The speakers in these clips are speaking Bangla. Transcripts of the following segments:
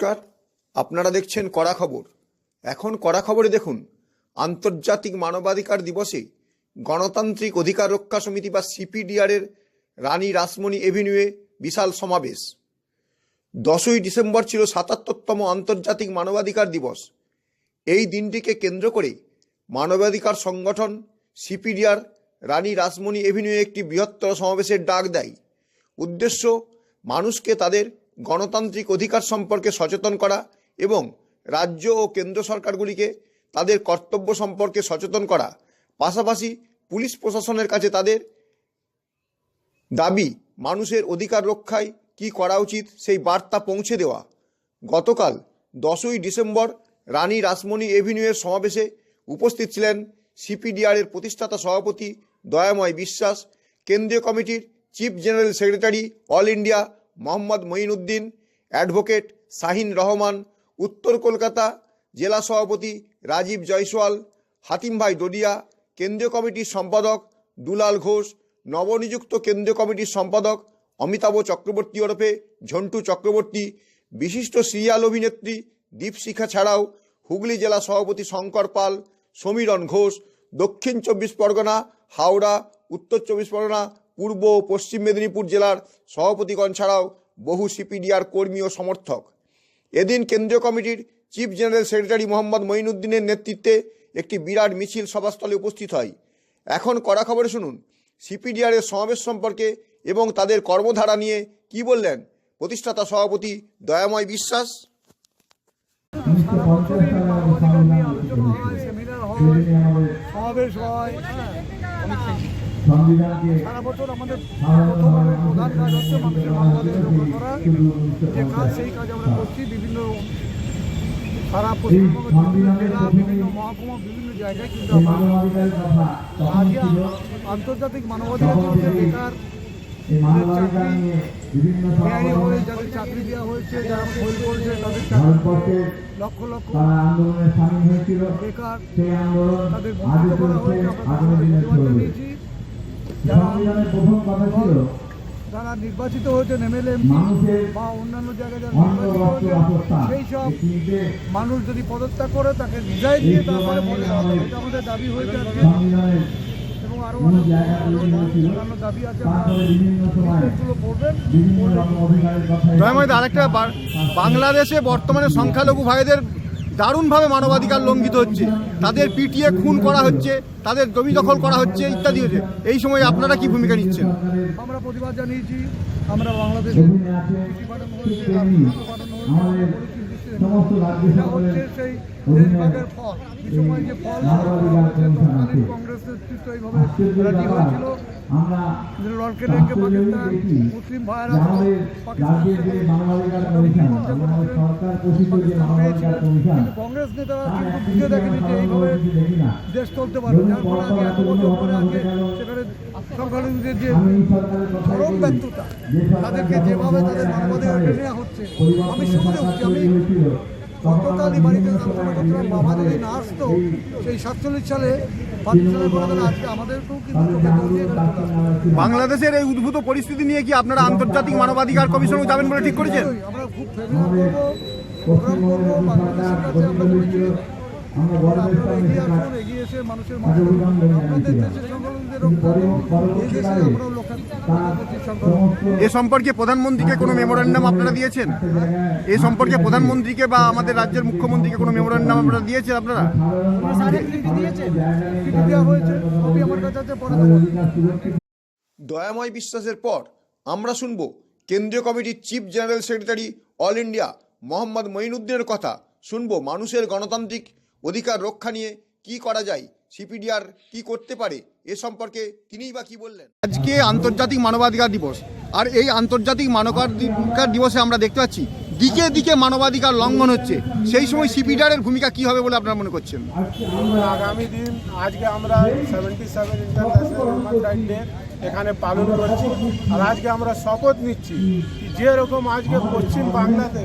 নমস্কার, আপনারা দেখছেন কড়া খবর। এখন কড়া খবরে দেখুন, আন্তর্জাতিক মানবাধিকার দিবসে গণতান্ত্রিক অধিকার রক্ষা সমিতি বা সিপিডিআরের রানী রাসমণি এভিনিউয়ে বিশাল সমাবেশ। দশই ডিসেম্বর ছিল সাতাত্তরতম আন্তর্জাতিক মানবাধিকার দিবস। এই দিনটিকে কেন্দ্র করে মানবাধিকার সংগঠন সিপিডিআর রানী রাসমণি এভিনিউয়ে একটি বৃহত্তর সমাবেশের ডাক দেয়। উদ্দেশ্য, মানুষকে তাদের গণতান্ত্রিক অধিকার সম্পর্কে সচেতন করা এবং রাজ্য ও কেন্দ্র সরকারগুলিকে তাদের কর্তব্য সম্পর্কে সচেতন করা। পাশাপাশি পুলিশ প্রশাসনের কাছে তাদের দাবি, মানুষের অধিকার রক্ষায় কী করা উচিত সেই বার্তা পৌঁছে দেওয়া। গতকাল দশই ডিসেম্বর রানী রাসমণি এভিনিউয়ের সমাবেশে উপস্থিত ছিলেন সিপিডিআরের প্রতিষ্ঠাতা সভাপতি দয়াময় বিশ্বাস, কেন্দ্রীয় কমিটির chief general secretary all India Mohammad Mainuddin, advocate Shahin Rahman, উত্তর কলকাতা জেলা সভাপতি রাজীব জয়সওয়াল হাতিম ভাই ডোডিয়া কেন্দ্রীয় কমিটির সম্পাদক দুলাল ঘোষ, নবনিযুক্ত কেন্দ্রীয় কমিটির সম্পাদক অমিতাভ চক্রবর্তী ওরফে ঝন্টু চক্রবর্তী, বিশিষ্ট সিরিয়াল অভিনেত্রী দীপশিখা ছাড়াও হুগলি জেলা সভাপতি শঙ্কর পাল, সমীরণ ঘোষ, দক্ষিণ চব্বিশ পরগনা, হাওড়া, উত্তর চব্বিশ পরগনা পূর্ব ও পশ্চিম মেদিনীপুর জেলার সভাপতিগণ ছাড়াও বহু সিপিডিআর কর্মী ও সমর্থক। এদিন কেন্দ্রীয় কমিটির চিফ জেনারেল সেক্রেটারি মোহাম্মদ মঈনুদ্দিনের নেতৃত্বে একটি বিরাট মিছিল সভাস্থলে উপস্থিত হয়। এখন কড়া খবরে শুনুন সিপিডিআরের সমাবেশ সম্পর্কে এবং তাদের কর্মধারা নিয়ে কি বললেন প্রতিষ্ঠাতা সভাপতি দয়াময় বিশ্বাস? সারা বছরই মানবাধিকার নিয়ে আলোচনা হয় সেমিনার হয় সমাবেশ হয় সংবিধানকে সারা বছর আমাদের প্রধান কাজ হচ্ছে মানুষের মানবাধিকার রক্ষা করা যে কাজ সেই কাজ আমরা করছি বিভিন্ন সারা পশ্চিমবঙ্গ বিভিন্ন জেলা বিভিন্ন মহকুমা বিভিন্ন জায়গায় কিন্তু আজকে আন্তর্জাতিক মানবাধিকার দিবসে বেকার হয়ে যাদের চাকরি দেওয়া হয়েছে যারা ফেল করেছে তাদের চাকরি লক্ষ লক্ষ বেকার তাদের বঞ্চিত করা হয়েছে। আমরা আগামী দিনে প্রতিবাদ চলবে জানিয়েছি যারা সংবিধানের প্রথম কথা ছিল যারা নির্বাচিত হয়েছেন এমএলএ মানুষের বা অন্যান্য জায়গায় যারা নির্বাচিত হয়েছেন সেই সব মানুষ যদি পদত্যাগ করে তাকে রিজাইন দিয়ে তারপরে। এটা আমাদের দাবি হয়েছে আজকে। এবং আরও অন্যান্য দাবি আছে তারপরে বিভিন্ন সময় পড়বেন বিভিন্ন রকম অধিকারের কথা দয়াময় আরেকটা বা- বাংলাদেশে বর্তমানে সংখ্যালঘু ভাইদের দারুণভাবে মানবাধিকার লঙ্ঘিত হচ্ছে। তাদের পিটিয়ে খুন করা হচ্ছে তাদের জমি দখল করা হচ্ছে ইত্যাদি হচ্ছে। এই সময় আপনারা কি ভূমিকা নিচ্ছেন? আমরা প্রতিবাদ জানিয়েছি। আমরা বাংলাদেশ সমস্ত রাজ্য সরকারের সেই দেশভাগের ফল। এই সময় যে ফল মানবাধিকার কংগ্রেস নেতৃত্ব এইভাবে হয়েছিল। আমরা লড়কে পাকিস্তান মুসলিম যে ভাইয়েরা আমাদের পাকিস্তান রাজ্যের যে মানবাধিকার কমিশন সরকার ঘোষিত যে মানবাধিকার কমিশন কংগ্রেস নেতারা তার কিন্তু বুঝে দেখেনি যে এইভাবে না। দেশ চলতে পারে যার ফলে এত বছর পরে আজকে সেখানে সংখ্যালঘুদের যে এই চরম ব্যর্থতা তাদেরকে যেভাবে তাদের মানবাধিকার কেড়ে নেওয়া হচ্ছে আমি হচ্ছে আমি গতকালই বাড়িতে আলোচনা বাবা যদি না আসতো সেই সাতচল্লিশ সালে। বাংলাদেশের এই উদ্ভূত পরিস্থিতি নিয়ে কি আপনারা আন্তর্জাতিক মানবাধিকার কমিশনে যাবেন বলে ঠিক করেছেন? আমরা খুব আমরা এগিয়ে এসে মানুষের মাঝে আপনাদের দেশের সংখ্যালঘুদের এ সম্পর্কে প্রধানমন্ত্রীকে কোনো মেমোরান্ডাম আপনারা দিয়েছেন? এ সম্পর্কে প্রধানমন্ত্রীকে বা আমাদের রাজ্যের মুখ্যমন্ত্রীকে কোনো মেমোরান্ডাম আপনারা দিয়েছেন আপনারা? দয়াময় বিশ্বাসের পর আমরা শুনব কেন্দ্রীয় কমিটির chief general secretary all India Mohammad মঈনুদ্দিনের কথা। শুনব মানুষের গণতান্ত্রিক অধিকার রক্ষা নিয়ে কি করা যায়, সিপিডিআর কি করতে পারে, এ সম্পর্কে তিনিই বা কি বললেন? আজকে আন্তর্জাতিক মানবাধিকার দিবস, আর এই আন্তর্জাতিক মানবাধিকার দিবসে আমরা দেখতে পাচ্ছি দিকে দিকে মানবাধিকার লঙ্ঘন হচ্ছে, সেই সময় সিপিডিআরের ভূমিকা কি হবে বলে আপনারা মনে করছেন? আগামী দিন, আজকে আমরা সেভেন্টি সেভেন ইন্টারন্যাশনাল এখানে পালন করছি। আর আজকে আমরা শপথ নিচ্ছি যেরকম আজকে পশ্চিম বাংলাতে,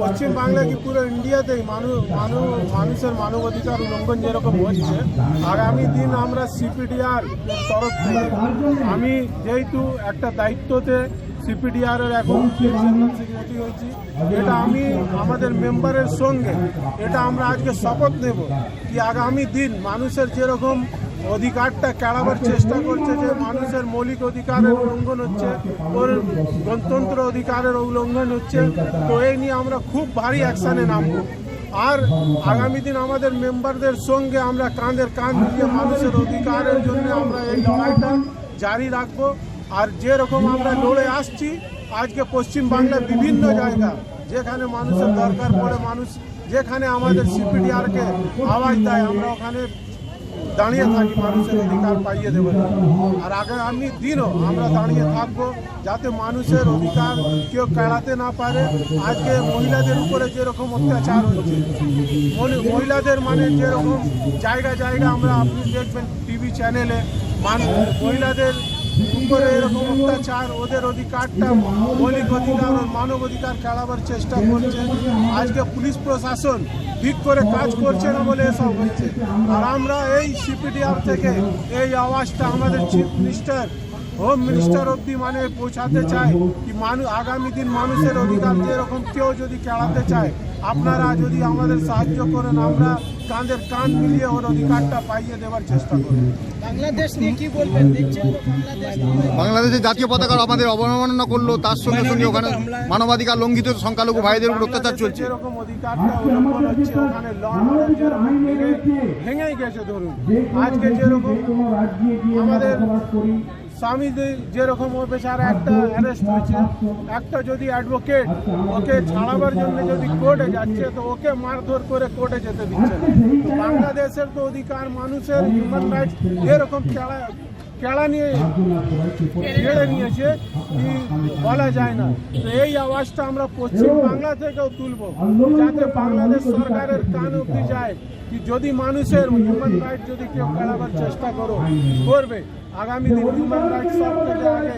পশ্চিম বাংলা কি পুরো ইন্ডিয়াতেই মানুষ মানুষ মানুষের মানবাধিকার উল্লঙ্ঘন যেরকম হচ্ছে, আগামী দিন আমরা সিপিডিআর তরফ থেকে আমি যেহেতু একটা দায়িত্বতে সিপিডিআর এর এখন হয়েছি। এটা আমি আমাদের মেম্বারের সঙ্গে, এটা আমরা আজকে শপথ নেব কি আগামী দিন মানুষের যেরকম অধিকারটা কেড়াবার চেষ্টা করছে, যে মানুষের মৌলিক অধিকারের উল্লঙ্ঘন হচ্ছে, ওর গণতন্ত্র অধিকারের উল্লঙ্ঘন হচ্ছে, তো এই নিয়ে আমরা খুব ভারী অ্যাকশানে নামবো। আর আগামী দিন আমাদের মেম্বারদের সঙ্গে আমরা কাঁধের কাঁধ দিয়ে মানুষের অধিকারের জন্য আমরা এই লড়াইটা জারি রাখব। আর যেরকম আমরা লড়ে আসছি, আজকে পশ্চিম বাংলার বিভিন্ন জায়গা, যেখানে মানুষের দরকার পড়ে, মানুষ যেখানে আমাদের সিপিডিআরকে আওয়াজ দেয়, আমরা ওখানে দাঁড়িয়ে থাকি, মানুষের অধিকার পাইয়ে দেবো। আর আগামী দিনও আমরা দাঁড়িয়ে থাকব, যাতে মানুষের অধিকার কেউ কেড়াতে না পারে। আজকে মহিলাদের উপরে যেরকম অত্যাচার হচ্ছে মহিলাদের মানে যেরকম জায়গা জায়গা আমরা আপনি দেখবেন টিভি চ্যানেলে, মানুষ উপরে এরকম অত্যাচার, ওদের অধিকারটা মৌলিক অধিকার ও মানব অধিকার খেলাবার চেষ্টা করছে। আজকে পুলিশ প্রশাসন ঠিক করে কাজ করছে না বলে এসব হচ্ছে। আর আমরা এই সিপিডিআর থেকে এই আওয়াজটা আমাদের চিফ মিনিস্টার হোম মিনিস্টার অব্দি মানে পৌঁছাতে চায় কি মানুষ আগামী দিন মানুষের অধিকার যেরকম কেউ যদি কেড়াতে চায় আপনারা যদি আমাদের সাহায্য করেন আমরা কাঁধের কান মিলিয়ে ওর অধিকারটা পাইয়ে দেওয়ার চেষ্টা করব। বাংলাদেশ নিয়ে কি বলবেন? দেখছেন বাংলাদেশের জাতীয় পতাকা আমাদের অবমাননা করল তার সঙ্গে সঙ্গে ওখানে মানবাধিকার লঙ্ঘিত সংখ্যালঘু ভাইদের উপর অত্যাচার চলছে। যেরকম অধিকারটা উল্লঙ্ঘন হচ্ছে ওখানে ভেঙেই গেছে ধরুন। আজকে যেরকম আমাদের স্বামীদের যেরকম ও বেচারা একটা অ্যারেস্ট হয়েছে, একটা যদি অ্যাডভোকেট ওকে ছাড়াবার জন্য যদি কোর্টে যাচ্ছে, তো ওকে মারধর করে কোর্টে যেতে দিচ্ছে। তো বাংলাদেশের তো অধিকার মানুষের হিউম্যান রাইটস এরকম কেড়া কেড়া নিয়ে কেড়ে নিয়েছে, কি বলা যায় না তো এই আওয়াজটা আমরা পশ্চিম বাংলা থেকেও তুলব, যাতে বাংলাদেশ সরকারের কান অব্দি যায় কি যদি মানুষের হিউম্যান রাইট যদি কেউ কেড়াবার চেষ্টা করো করবে। আগামী দিন হিউম্যান রাইট সব থেকে আগে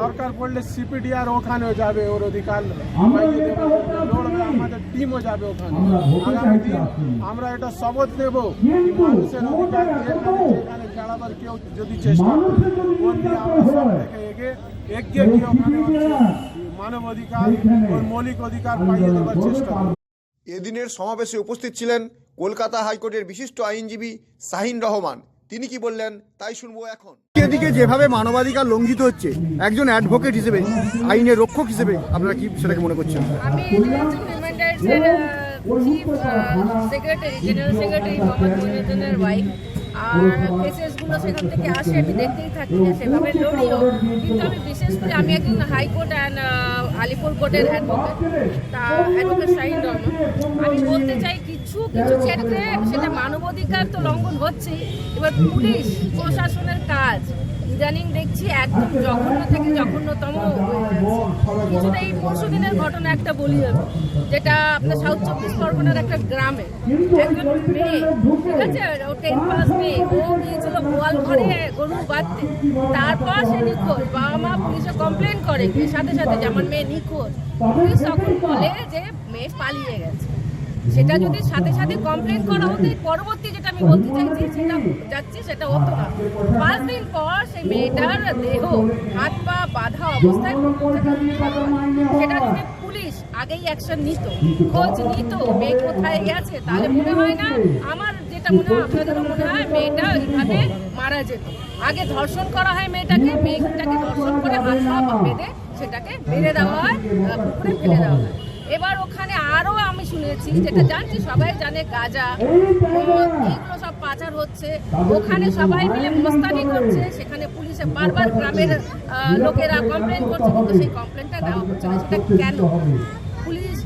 দরকার পড়লে সিপিডিআর ওখানেও যাবে ওর অধিকার পাইয়ে দেবে, লড়বে আমাদের টিমও যাবে ওখানে। আগামী দিন আমরা এটা শপথ নেব। মানুষের অধিকার যেখানে কেড়াবার কেউ যদি চেষ্টা করে আমরা সব থেকে এগিয়ে এগিয়ে গিয়ে ওখানে মানব অধিকার ওর মৌলিক অধিকার পাইয়ে দেওয়ার চেষ্টা করব। এদিনের সমাবেশে উপস্থিত ছিলেন কলকাতা হাইকোর্টের বিশিষ্ট আইনজীবী শাহিন রহমান। তিনি কি বললেন তাই শুনব এখন। এদিকে যেভাবে মানবাধিকার লঙ্ঘিত হচ্ছে একজন অ্যাডভোকেট হিসেবে আইনের রক্ষক হিসেবে আপনারা কি সেটাকে মনে করছেন? আমি human রাইটসের chief secretary general secretary Mohammad মনিরুদ্দিনের wife আর কেসেসগুলো সেখান থেকে আসে আমি দেখতেই থাকি যে সেভাবে লড়িও। কিন্তু আমি বিশেষ করে আমি একজন হাইকোর্ট অ্যান্ড আলিপুর কোর্টের অ্যাডভোকেট তা অ্যাডভোকেট শাহিন রহমান। আমি বলতে চাই কিছু কিছু ক্ষেত্রে সেটা মানবাধিকার তো লঙ্ঘন হচ্ছেই। এবার পুলিশ, প্রশাসনের কাজ, ইদানিং দেখছি একদম জঘন্য থেকে জঘন্যতম কিছুটা এই পরশু দিনের ঘটনা একটা বলি আমি, যেটা আপনার সাউথ চব্বিশ পরগনার একটা গ্রামে একজন মেয়ে, ঠিক আছে? ও টেন পাস মেয়ে ও গিয়েছিল গোয়াল ঘরে গরু বাঁধতে তারপর সে নিখোঁজ, বাবা মা পুলিশে কমপ্লেন করে সাথে সাথে যে আমার মেয়ে নিখোঁজ। পুলিশ তখন বলে যে মেয়ে পালিয়ে গেছে। সেটা যদি সাথে সাথে কমপ্লেন করা হতো পরবর্তী যেটা আমি বলতে চাইছি, সেটা যাচ্ছি, সেটা হতো না। পাঁচ দিন পর সেই মেয়েটার দেহ, হাত পা বাঁধা অবস্থায় সেটা যদি পুলিশ আগেই অ্যাকশন নিত, খোঁজ নিত, মেয়ে কোথায় গেছে, তাহলে মনে হয় না আমার যেটা মনে হয় আপনাদেরও মনে হয় মেয়েটা এইভাবে মারা যেত। আগে ধর্ষণ করা হয় মেয়েটাকে মেয়েটাকে ধর্ষণ করে হাত পা বেঁধে সেটাকে মেরে দেওয়া হয় ফেলে দেওয়া হয়। এবার ওখানে আরও আমি শুনেছি, যেটা জানছি, সবাই জানে গাজা এগুলো সব পাচার হচ্ছে। ওখানে সবাই মিলে মস্তানি করছে, সেখানে পুলিশে বারবার গ্রামের লোকেরা কমপ্লেন করছে, কিন্তু সেই কমপ্লেনটা দেওয়া হচ্ছে না, সেটা কেন? পুলিশ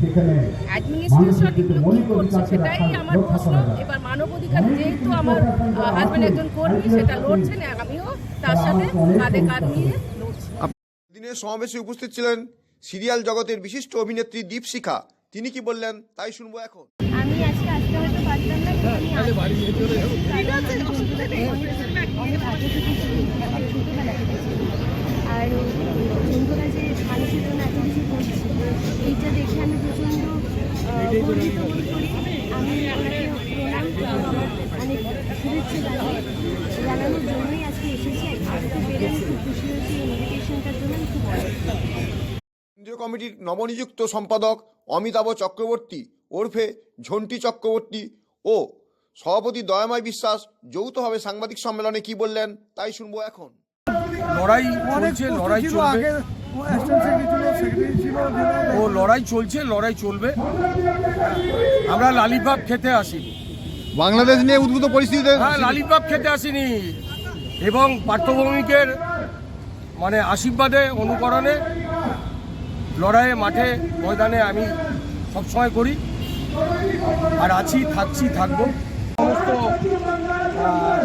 অ্যাডমিনিস্ট্রেশন করছে, সেটাই আমার প্রশ্ন। এবার যেহেতু আমার হাজব্যান্ড একজন কর্মী, সেটা আমিও তার সাথে সমাবেশে উপস্থিত ছিলেন সিরিয়াল জগতের বিশিষ্ট অভিনেত্রী দীপশিখা। তিনি কি বললেন তাই শুনব এখন। আমি আজকে আসতে হয়তো পারতাম না কিন্তু আমি আসছি। অনেক ছিল, আমি ছোটবেলা থেকে ছিল। আর বন্ধুরা যে মানুষের জন্য এত কিছু করছে এইটা দেখে আমি প্রচণ্ড গর্বিত বোধ করি। আমি আপনাকে প্রণাম আমার অনেক শুভেচ্ছা জানাই। জানানোর জন্যই আজকে এসেছি। আমি খুব খুশি হয়েছি। ইনভিটেশনটার জন্য আমি খুব ভালো কমিটির নবনিযুক্ত সম্পাদক অমিতাভ চক্রবর্তী ওরফে ঝন্টি চক্রবর্তী ও সভাপতি দয়াময় বিশ্বাস যৌথভাবে সাংবাদিক সম্মেলনে কি বললেন তাই শুনব এখন। লড়াই চলছে লড়াই চলবে। ও লড়াই চলছে লড়াই চলবে। আমরা লালিপাপ খেতে আসি বাংলাদেশ নিয়ে উদ্ভূত পরিস্থিতিতে হ্যাঁ লালিপাপ খেতে আসিনি। এবং পার্থভৌমিকের মানে আশীর্বাদে অনুকরণে লড়াইয়ে মাঠে ময়দানে আমি সবসময় করি আর আছি থাকছি থাকব। সমস্ত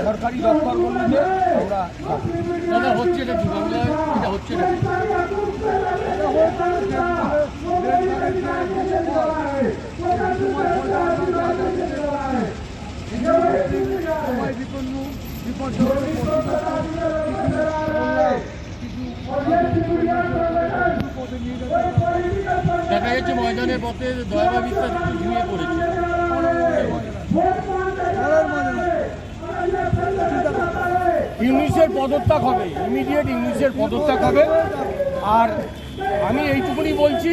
সরকারি দপ্তরগুলিতে আমরা দাদা হচ্ছে এটা কি বাংলায় এটা হচ্ছে এটা? বিপন্ন বিপর্যয় দেখা যাচ্ছে ময়দানের পথে দয়াবা বিশ্বাস একটু ঝুঁয়ে পড়েছে। ইংলিশের পদত্যাগ হবে ইমিডিয়েট ইংলিশের পদত্যাগ হবে। আর আমি এইটুকুনি বলছি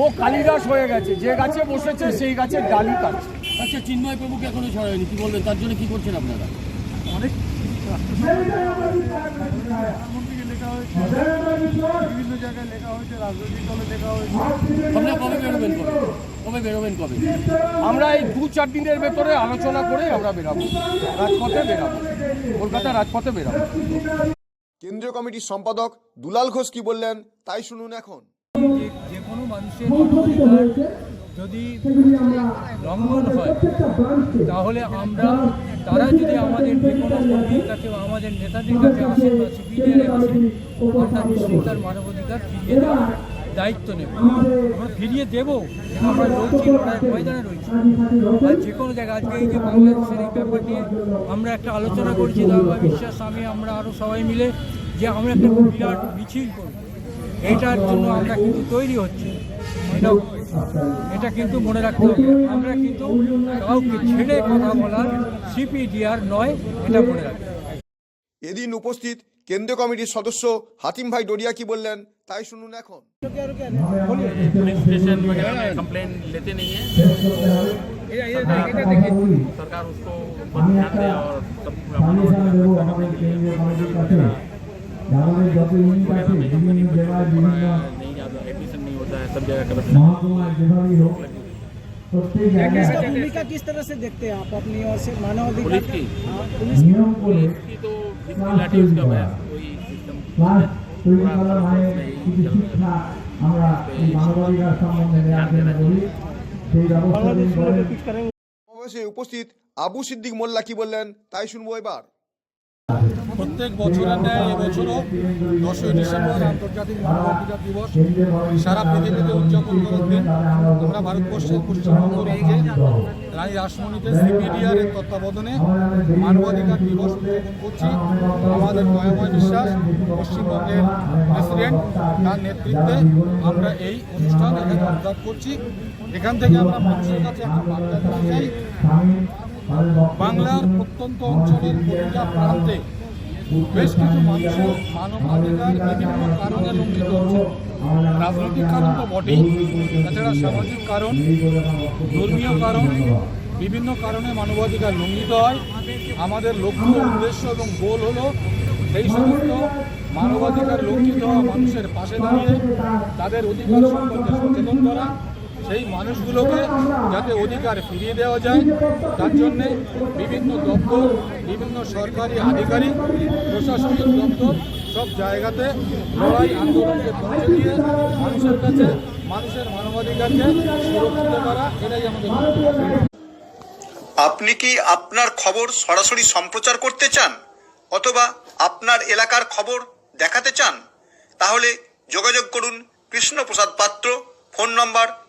ও কালিদাস হয়ে গেছে যে গাছে বসেছে সেই গাছের ডালি কাটছে। আচ্ছা চিন্ময় প্রভুকে এখনও ছড়ায়নি কি বলবেন? তার জন্য কি করছেন আপনারা? অনেক লেখা হয়েছে। বিভিন্ন জায়গায় লেখা হয়েছে রাজনৈতিক দলে লেখা হয়েছে। আপনারা কবে বেরোবেন কবে? কবে বেরোবেন কবে? আমরা এই দু চার দিনের ভেতরে আলোচনা করে আমরা বেরাবো। রাজপথে বেরাবো। কলকাতা রাজপথে বেরাবো। কেন্দ্রীয় কমিটির সম্পাদক দুলাল ঘোষ কি বললেন তাই শুনুন এখন। যে যে কোনো মানুষের যদি লঙ্ঘন হয় তাহলে আমরা তারা যদি আমাদের যে কোনো কর্মীর কাছে বা আমাদের নেতাদের কাছে আসেন বা সিপিডিআরে আসেন নিশ্চয়ই তার মানবাধিকার ফিরিয়ে দেওয়ার দায়িত্ব নেব। আমরা ফিরিয়ে দেব আমরা রয়েছি লড়াইয়ের ময়দানে রয়েছি। আর যে কোনো জায়গায় আজকে এই যে বাংলাদেশের এই ব্যাপার নিয়ে আমরা একটা আলোচনা করছি দাদা বিশ্বাস আমি আমরা আরও সবাই মিলে যে আমরা একটা বিরাট মিছিল করব। এইটার জন্য আমরা কিন্তু তৈরি হচ্ছে। এটা এটা কিন্তু মনে রাখতে হবে আমরা কিন্তু কাউকে ছেড়ে কথা বলার সিপিডিআর নয় এটা মনে রাখতে হবে এদিন উপস্থিত কেন্দ্রীয় কমিটির সদস্য হাতিম ভাই ডরিয়া কি বললেন তাই শুনুন এখন पुलिस स्टेशन वगैरह में कंप्लेन लेते नहीं है सरकार उसको ऊपर ध्यान दे और सब আমাদের যত ইউনিট सब जगह करप्शन মহকুমায় যেভাবেই হোক প্রত্যেক জায়গায় इसका भूमिका किस तरह से देखते हैं आप अपनी ओर से मानवाधिकार पुलिस की हाँ, पुलिस নিয়ম করে की तो जिसकी लाठी उसका भैंस कोई सिस्टम ক্লাস তৈরি করা মানে কিছু শিক্ষা আমরা এই মানবাধিকার সম্বন্ধে দেওয়ার জন্য বলি সেই ব্যবস্থা তিনি করেন সমাবেশে উপস্থিত আবু সিদ্দিক মোল্লা কি বললেন তাই শুনবো এবার প্রত্যেক বছরের ন্যায় এবছরও দশই ডিসেম্বর আন্তর্জাতিক মানবাধিকার দিবস। সারা পৃথিবীতে উদযাপন করার দিন আমরা ভারতবর্ষের পশ্চিমবঙ্গ রাজ্যে রানী রাসমণিতে সিপিডিআর এর তত্ত্বাবধানে মানবাধিকার দিবস উদযাপন করছি। আমাদের দয়াময় বিশ্বাস, পশ্চিমবঙ্গের প্রেসিডেন্ট তার নেতৃত্বে আমরা এই অনুষ্ঠান এখানে উদ্যোগ করছি। এখান থেকে আমরা মানুষের কাছে একটা বার্তা দিতে চাই। বাংলার প্রত্যন্ত অঞ্চলের প্রতিটা প্রান্তে বেশ কিছু মানুষের মানবাধিকার বিভিন্ন কারণে লঙ্ঘিত হচ্ছে রাজনৈতিক কারণ তো বটেই। তাছাড়া সামাজিক কারণ, ধর্মীয় কারণ, বিভিন্ন কারণে মানবাধিকার লঙ্ঘিত হয়। আমাদের লক্ষ্য উদ্দেশ্য এবং গোল হলো সেই সমস্ত মানবাধিকার লঙ্ঘিত হওয়া মানুষের পাশে দাঁড়িয়ে তাদের অধিকার সম্পর্কে সচেতন করা সেই মানুষগুলোকে যাতে অধিকার ফিরিয়ে দেওয়া যায়, তার জন্যে বিভিন্ন দপ্তর, বিভিন্ন সরকারি আধিকারিক, প্রশাসনিক দপ্তর সব জায়গাতে লড়াই আন্দোলনকে পৌঁছে দিয়ে মানুষের কাছে, মানুষের মানবাধিকারকে সুরক্ষিত করা, এটাই আমাদের আপনি কি আপনার খবর সরাসরি সম্প্রচার করতে চান অথবা আপনার এলাকার খবর দেখাতে চান? তাহলে যোগাযোগ করুন Krishnaprasad Patra, phone number